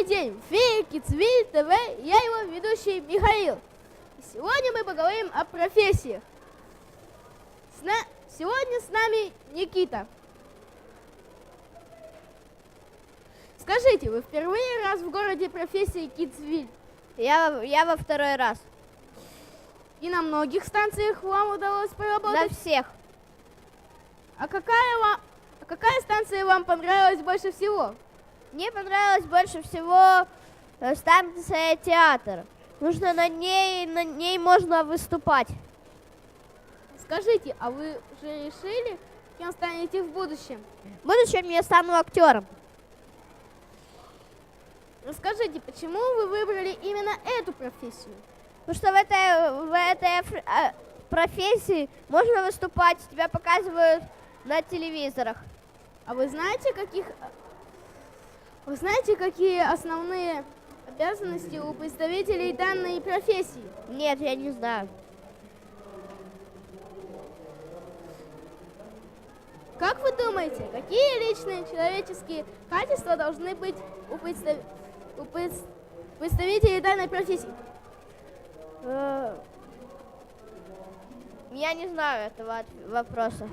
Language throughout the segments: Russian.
Добрый день! Эфире Кицвиль ТВ, я его ведущий Михаил. Сегодня мы поговорим о профессиях. С на- Сегодня с нами Никита. Скажите, вы впервые раз в городе профессии Кицвиль? Я, я во второй раз. И на многих станциях вам удалось На поработать? всех. А какая, вам, а какая станция вам понравилась больше всего? Мне понравилась больше всего э, станция театр. Что на ней, на ней можно выступать. Скажите, а вы уже решили, кем станете в будущем? В будущем я стану актером. Расскажите, почему вы выбрали именно эту профессию? Потому что в этой, в этой э, профессии можно выступать, тебя показывают на телевизорах. А вы знаете, каких... Вы знаете, какие основные обязанности у представителей данной профессии? Нет, я не знаю. Как вы думаете, какие личные человеческие качества должны быть у, представ- у пред- представителей данной профессии? Э, Я не знаю этого вопроса.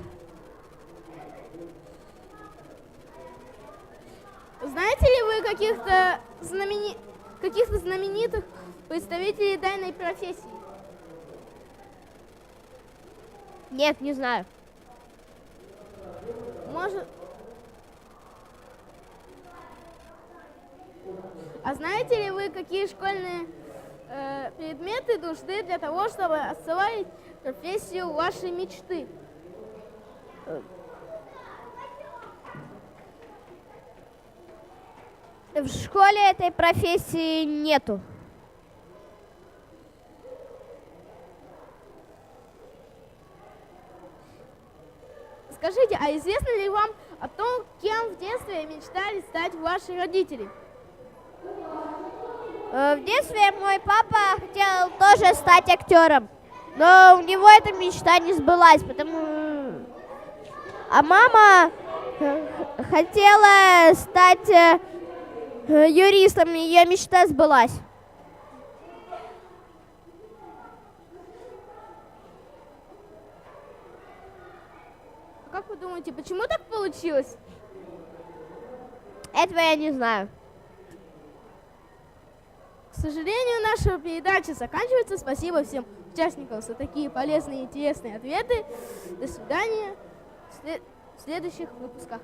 Знаете ли вы каких-то знамени... каких-то знаменитых представителей данной профессии? Нет, не знаю. Может... А знаете ли вы, какие школьные э, предметы нужны для того, чтобы освоить профессию вашей мечты? В школе этой профессии нету. Скажите, а известно ли вам о том, кем в детстве мечтали стать ваши родители? Э, В детстве мой папа хотел тоже стать актером, но у него эта мечта не сбылась, потому... А мама э, хотела стать э, юристом, и ее мечта сбылась. А Как вы думаете, почему так получилось? Этого я не знаю. К сожалению, наша передача заканчивается. Спасибо всем участникам за такие полезные и интересные ответы. До свидания в след- в следующих выпусках.